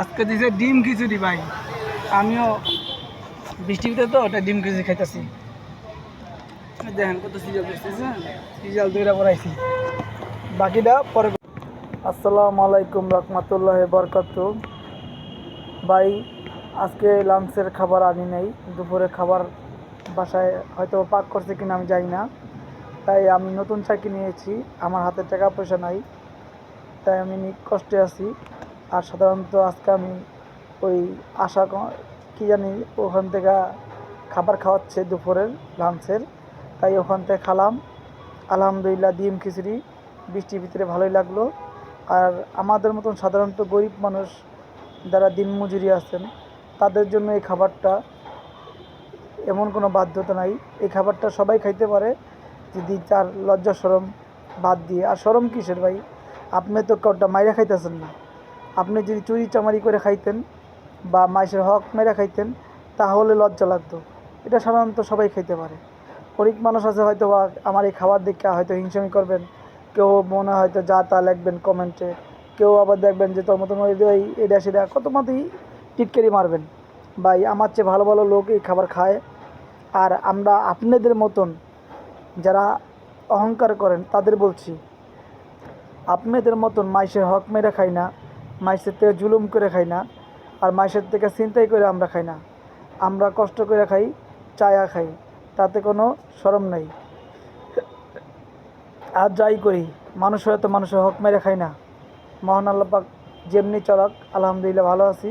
আজকে দিছে ডিম খিচুড়ি ভাই। আমিও বৃষ্টির ভিতরে তো ওটা ডিম খিচুড়ি খাইতেছি। দেখেন কত দুইটা পড়াইছি। বাকিটা পরে আসসালামু আলাইকুম রহমতুল্লাহ বরকাত। ভাই, আজকে লাঞ্চের খাবার আনি নাই দুপুরে খাবার বাসায় হয়তো পাক করছে কিনা আমি জানি না। তাই আমি নতুন চাকরি নিয়েছি, আমার হাতে টাকা পয়সা নাই, তাই আমি কষ্টে আছি। আর সাধারণত আজকে আমি ওই আশা ক- জানি, ওখান থেকে খাবার খাওয়াচ্ছে দুপুরের লাঞ্চের তাই ওখান থেকে খালাম। আলহামদুলিল্লাহ ডিম, খিচুড়ি বৃষ্টির ভিতরে ভালোই লাগল। আর আমাদের মতন সাধারণত গরিব মানুষ যারা দিনমজুরি আছেন, তাদের জন্য এই খাবারটা এমন কোনো বাধ্যতা নাই। এই খাবারটা সবাই খাইতে পারে, যদি তার লজ্জা সরম বাদ দিয়ে। আর সরম কিসের ভাই? আপনি তো কটা মাইরা খাইতেছেন না। আপনি যদি চুরি চামারি করে খাইতেন বা মাইসের হক মেরে খাইতেন, তাহলে লজ্জা লাগতো। এটা সাধারণত সবাই খাইতে পারে। অনেক মানুষ আছে হয়তো বা আমার এই খাবার দেখে হয়তো হিংসামি করবেন। কেউ মনে হয়তো যা তা লিখবেন কমেন্টে কেউ আবার দেখবেন যে তোর ওই ওই এটা সেটা কত মতোই টিটকারি মারবেন। ভাই, আমার চেয়ে ভালো ভালো লোক এই খাবার খায়। আর আমরা আপনাদের মতন যারা অহংকার করেন, তাদের বলছি, আপনাদের মতন মাইসের হক মেরে খাই না। মাইসের থেকে জুলুম করে খাই না, আর মাইসের থেকে চিন্তাই করে আমরা খাই না। আমরা কষ্ট করে খাই, চায়া খাই, তাতে কোনো শরম নাই। আর যাই করি, মানুষ হয়ে তো মানুষের হক মেরে খাই না। মহান আল্লাহ পাক যেমনি চলাক, আলহামদুলিল্লাহ ভালো আছি।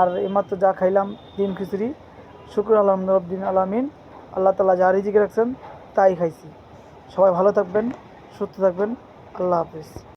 আর এইমাত্র যা খাইলাম ডিম খিচুড়ি, শুক্র আলহামদুলিন আলামিন, আল্লাহ তালা যা রিজিকে রাখছেন, তাই খাইছি। সবাই ভালো থাকবেন, সুস্থ থাকবেন, আল্লাহ হাফিজ।